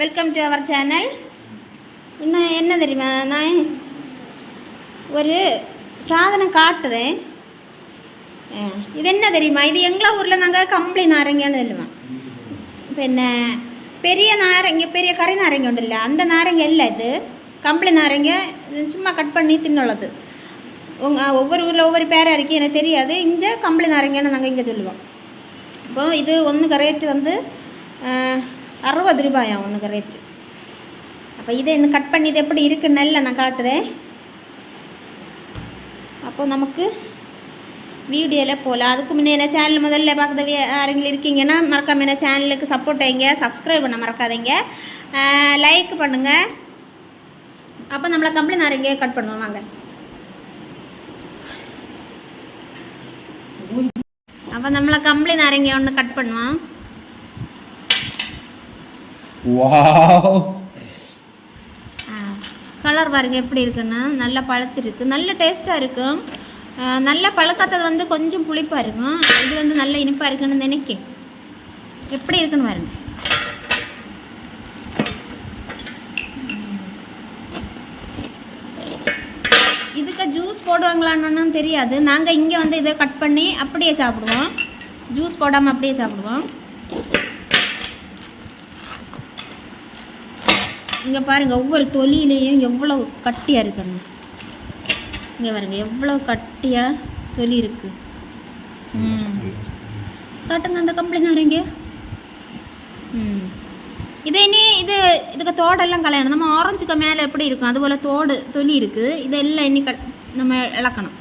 Welcome to our channel இன்னும் என்ன தெரியுமா? நான் ஒரு சாதனம் காட்டுதேன். இது என்ன தெரியுமா? இது எங்களா ஊரில் நாங்கள் கம்பளி நாரங்கன்னு சொல்லுவோம் പിന്നെ പെരിയ നാരങ്ങ പെരിയ കറി നാരങ്ങ ഉണ്ടല്ലോ അന്ത നാരങ്ങ അല്ല ഇത് കമ്പിളി നാരങ്ങ ചുമ്മാ കട്ട് പണി തിന്നുള്ളത് ஒவ்வொரு ஊரில் ஒவ்வொரு பேராக இருக்குது எனக்கு தெரியாது. இங்கே கம்பளி நாரங்கன்னு நாங்கள் இங்கே சொல்லுவோம். அப்போது இது ஒன்று கரெக்ட் வந்து அறுபது ரூபாயா ஒன்றுக்கு ரேட்டு அப்போ இதை இன்னும் கட் பண்ணி இது எப்படி இருக்குது நெல்லை நான் காட்டுறேன் அப்போ நமக்கு வீடியோவில் போகலாம் அதுக்கு முன்னே என்ன சேனல் முதல்ல பார்க்குறவே யாரெങ്കിലും இருக்கீங்கன்னா மறக்காம என்ன சேனலுக்கு சப்போர்ட் ஆயிங்க சப்ஸ்கிரைப் பண்ண மறக்காதீங்க. லைக் பண்ணுங்கள் அப்போ நம்மளை கம்ப்ளைண்ட் நிறைய கட் பண்ணுவோம் வாங்க. அப்போ நம்மளை கம்ப்ளைண்ட் நிறைய ஒன்று கட் பண்ணுவோம் வாவ் கலர் பாருங்க எப்படி இருக்குன்னு நல்லா பழுத்திருக்கு நல்ல டேஸ்ட்டாக இருக்கும் நல்ல பழுக்காத்தது வந்து கொஞ்சம் புளிப்பாக இருக்கும் இது வந்து நல்ல இனிப்பாக இருக்குன்னு நினைக்க. எப்படி இருக்குன்னு பாருங்க. இதுக்கு ஜூஸ் போடுவாங்களான்னு தெரியாது. நாங்கள் இங்கே வந்து இதை கட் பண்ணி அப்படியே சாப்பிடுவோம். ஜூஸ் போடாமல் அப்படியே சாப்பிடுவோம். இங்கே பாருங்கள் ஒவ்வொரு தொலியிலையும் எவ்வளோ கட்டியாக இருக்கணும் இங்கே பாருங்க எவ்வளோ கட்டியாக தொலி இருக்கு. ம். காட்டுங்க அந்த கம்பளி நாரங்க ம். இது இனி இது இதுக்கு தோடெல்லாம் கலையணும் நம்ம ஆரஞ்சுக்கு மேலே எப்படி இருக்கும்? அதுபோல் தோடு தொலி இருக்குது இதெல்லாம் இனி கட் நம்ம இழக்கணும்.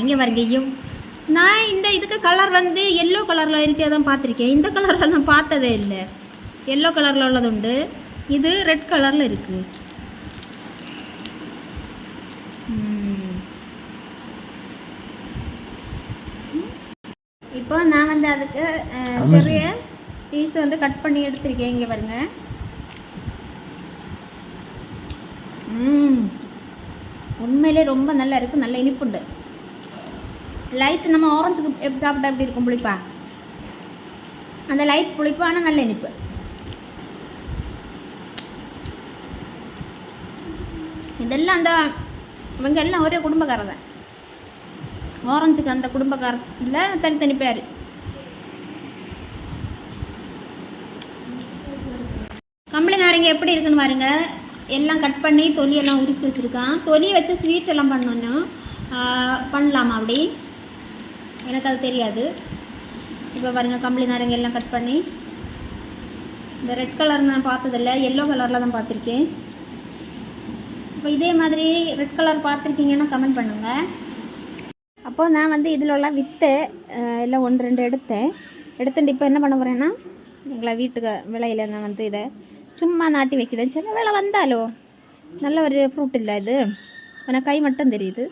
இங்கே எவ் நான் இந்த இதுக்கு கலர் வந்து எல்லோ கலரில் இருக்கே தான் பார்த்துருக்கேன். இந்த கலரில் நான் பார்த்ததே இல்லை. எல்லோ கலரில் உள்ளது உண்டு. இது ரெட் கலரில் இருக்குது இப்போ நான் வந்து அதுக்கு சிறிய பீஸ் வந்து கட் பண்ணி எடுத்திருக்கேன். இங்கே பாருங்க. ம். உண்மையிலே ரொம்ப நல்லா இருக்குது நல்ல இனிப்புண்டு. லைட் நம்ம ஆரஞ்சுக்கு எப்படி சாப்பிட்டா எப்படி இருக்கும் புளிப்பா? அந்த லைட் புளிப்பு ஆனால் நல்ல இனிப்பு. இதெல்லாம் அந்த இவங்க எல்லாம் ஒரே குடும்பக்காரர் தான். ஆரஞ்சுக்கு அந்த குடும்பக்காரர் இல்லை தனித்தனி பேர். கம்பளி நாரங்க எப்படி இருக்குன்னு பாருங்க. எல்லாம் கட் பண்ணி தொலியெல்லாம் உரிச்சு வச்சுருக்கான். தொலி வச்சு ஸ்வீட் எல்லாம் பண்ணணும். பண்ணலாமா அப்படி? எனக்கு அது தெரியாது. இப்போ பாருங்கள் கம்பளி நாரங்க எல்லாம் கட் பண்ணி இந்த ரெட் கலர் நான் பார்த்ததில்ல எல்லோ கலரில் தான் பார்த்துருக்கேன். இப்போ இதே மாதிரி ரெட் கலர் பார்த்துருக்கீங்கன்னா கமெண்ட் பண்ணுங்கள் அப்போது நான் வந்து இதில் உள்ள விற்று எல்லாம் ஒன்று ரெண்டு எடுத்தேன். எடுத்துட்டு இப்போ என்ன பண்ண போகிறேன்னா எங்களை வீட்டுக்கு விலையில் நான் வந்து இதை சும்மா நாட்டி வைக்கிறேன். சில வேலை வந்தாலோ நல்ல ஒரு ஃப்ரூட் இல்லை இது. ஆனால் கை மட்டும் தெரியுது.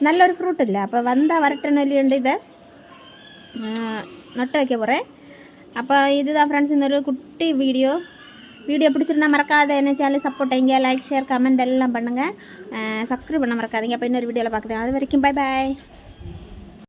நல்ல ஒரு ஃப்ரூட் இல்லை அப்போ வந்தால் வரட்டுன்னு சொல்லியுண்டு இதை ஆஹ், நட்டு வைக்க போகிறேன் அப்போ இதுதான் ஃப்ரெண்ட்ஸ் இந்த ஒரு குட்டி வீடியோ வீடியோ பிடிச்சிருந்தா மறக்காத என்ன சேனல் சப்போர்ட் செய்யுங்க லைக் ஷேர் கமெண்ட் எல்லாம் பண்ணுங்கள் சப்ஸ்கிரைப் பண்ண மறக்காதீங்க அப்போ இன்னொரு வீடியோவில் பார்க்குறேன் அது வரைக்கும் பாய் பாய்